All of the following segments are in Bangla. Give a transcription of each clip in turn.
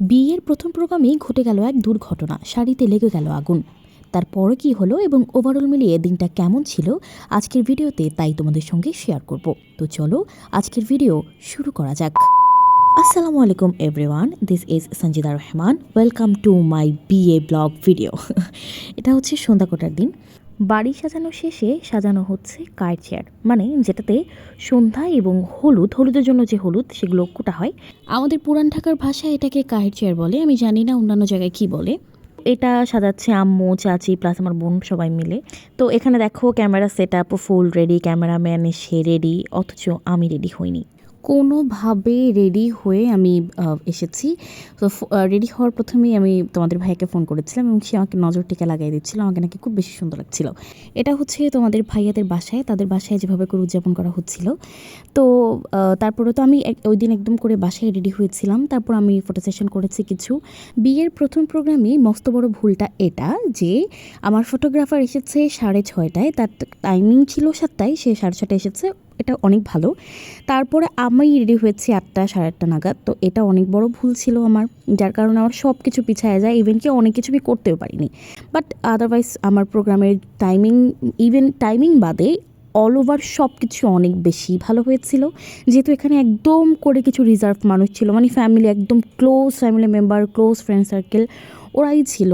বিয়ের প্রথম প্রোগ্রামেই ঘটে গেল এক দুর্ঘটনা। শাড়িতে লেগে গেল আগুন। তারপরে কি হলো এবং ওভারঅল মিলিয়ে দিনটা কেমন ছিল আজকের ভিডিওতে তাই তোমাদের সঙ্গে শেয়ার করব। তো চলো আজকের ভিডিও শুরু করা যাক। আসসালামু আলাইকুম everyone this is Sanjida Rahman welcome to my vlog video এটা হচ্ছে সন্ধ্যা কোটার দিন। বাড়ি সাজানো শেষে সাজানো হচ্ছে কার চেয়ার। মানে যেটাতে সন্ধ্যা এবং হলুদ হলুদের জন্য যে হলুদ সেগুলো কোটা হয়। আমাদের পুরান ঢাকার ভাষায় এটাকে কাহের চেয়ার বলে আমি জানি না অন্যান্য জায়গায় কি বলে। এটা সাজাচ্ছে আম্মু চাচি প্লাস আমার বোন সবাই মিলে। তো এখানে দেখো camera set up full ready cameraman এসে রেডি অথচ আমি রেডি হইনি। কোনোভাবে রেডি হয়ে আমি এসেছি। তো রেডি হওয়ার প্রথমেই আমি তোমাদের ভাইয়াকে ফোন করেছিলাম এবং সে আমাকে নজর টিকা লাগিয়ে দিচ্ছিল। আমাকে নাকি খুব বেশি সুন্দর লাগছিল। এটা হচ্ছে তোমাদের ভাইয়াদের বাসায়। তাদের বাসায় যেভাবে করে উদযাপন করা হচ্ছিল। তো তারপরে তো আমি ওই দিন একদম করে বাসায় রেডি হয়েছিলাম। তারপর আমি ফটো সেশন করেছি কিছু। বিয়ের প্রথম প্রোগ্রামে মস্ত বড় ভুলটা এটা যে, আমার ফটোগ্রাফার এসেছে সাড়ে ছয়টায়। তার টাইমিং ছিল সাতটায়। সে সাড়ে ছটায় এসেছে। এটা অনেক ভালো। তারপরে আমি রেডি হয়েছি আটটা, সাড়ে আটটা নাগাদ। তো এটা অনেক বড় ভুল ছিল আমার, যার কারণে আমার সব কিছু পিছায় যায়। ইভেন কি অনেক কিছু আমি করতেও পারিনি। বাট আদারওয়াইজ আমার প্রোগ্রামের টাইমিং ইভেন টাইমিং বাদে অল ওভার সব কিছু অনেক বেশি ভালো হয়েছিল। যেহেতু এখানে একদম করে কিছু রিজার্ভ মানুষ ছিল। মানে ফ্যামিলি একদম close family member close friend circle ওরাই ছিল।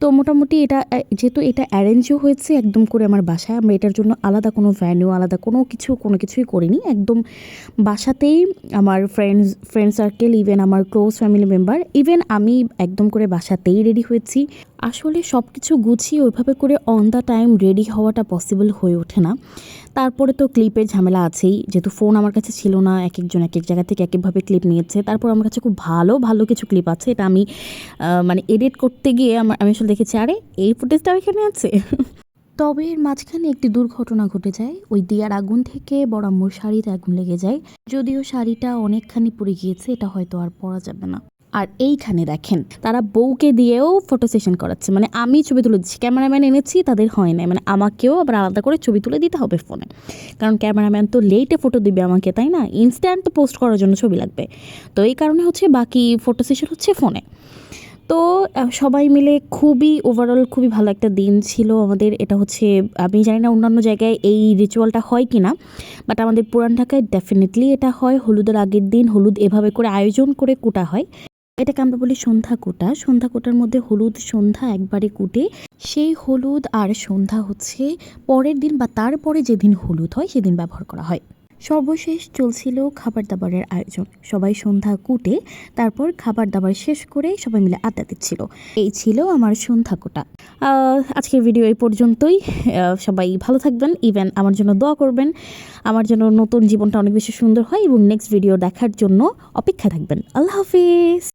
তো মোটামুটি এটা যেহেতু এটা অ্যারেঞ্জও হয়েছে একদম করে আমার বাসায়, আমরা এটার জন্য আলাদা কোনো ভ্যানু আলাদা কোনো কিছু, কোনো কিছুই করিনি। একদম বাসাতেই আমার ফ্রেন্ডস ফ্রেন্ড সার্কেল ইভেন আমার ক্লোজ ফ্যামিলি মেম্বার ইভেন আমি একদম করে বাসাতেই রেডি হয়েছি। আসলে সব কিছু গুছিয়ে ওইভাবে করে অন দ্য টাইম রেডি হওয়াটা পসিবল হয়ে ওঠে না। তারপরে তো ক্লিপের ঝামেলা আছেই। যেহেতু ফোন আমার কাছে ছিল না এক একজন এক এক জায়গা থেকে এক একভাবে ক্লিপ নিয়েছে। তারপর আমার কাছে খুব ভালো ভালো কিছু ক্লিপ আছে। এটা আমি মানে এডিট করতে গিয়ে আমার আমি আসলে দেখেছি, আরে, এই ফুটেজটাও এখানে আছে। তবে এর মাঝখানে একটি দুর্ঘটনা ঘটে যায়। ওই দিয়ার আগুন থেকে বড় আম্মুর শাড়িতে আগুন লেগে যায়। যদিও শাড়িটা অনেকখানি পুড়ে গিয়েছে, এটা হয়তো আর পরা যাবে না। আর এইখানে দেখেন, তারা বউকে দিয়েও ফটো সেশন করাচ্ছে। মানে আমি ছবি তুলে দিচ্ছি ক্যামেরাম্যান এনেছি, তাদের হয় নাই। মানে আমাকেও আবার আলাদা করে ছবি তুলে দিতে হবে ফোনে কারণ ক্যামেরাম্যান তো লেটে ফটো দিবে আমাকে, তাই না? ইনস্ট্যান্ট পোস্ট করার জন্য ছবি লাগবে। তো এই কারণে হচ্ছে বাকি ফটো সেশন হচ্ছে ফোনে তো সবাই মিলে খুবই ওভারঅল খুবই ভালো একটা দিন ছিল আমাদের। এটা হচ্ছে, আমি জানি না অন্যান্য জায়গায় এই রিচুয়ালটা হয় কি না বাট আমাদের পুরান ঢাকায় ডেফিনেটলি এটা হয়। হলুদের আগের দিন হলুদ এভাবে করে আয়োজন করে কুটা হয়। এটাকে আমরা বলি সন্ধ্যা কোটা। সন্ধ্যা কোটার মধ্যে হলুদ সন্ধ্যা একবারে কুটে। সেই হলুদ আর সন্ধ্যা হচ্ছে পরের দিন বা তারপরে যেদিন হলুদ হয় সেদিন ব্যবহার করা হয়। সর্বশেষ চলছিল খাবার দাবারের আয়োজন। সবাই সন্ধ্যা কুটে, তারপর খাবার দাবার শেষ করে সবাই মিলে আড্ডা দিচ্ছিল। এই ছিল আমার সন্ধ্যা কোটা। আজকের ভিডিও এই পর্যন্তই। সবাই ভালো থাকবেন। ইভেন আমার জন্য দোয়া করবেন। আমার জন্য নতুন জীবনটা অনেক বেশি সুন্দর হয় এবং নেক্সট ভিডিও দেখার জন্য অপেক্ষা থাকবেন। আল্লাহ হাফিজ!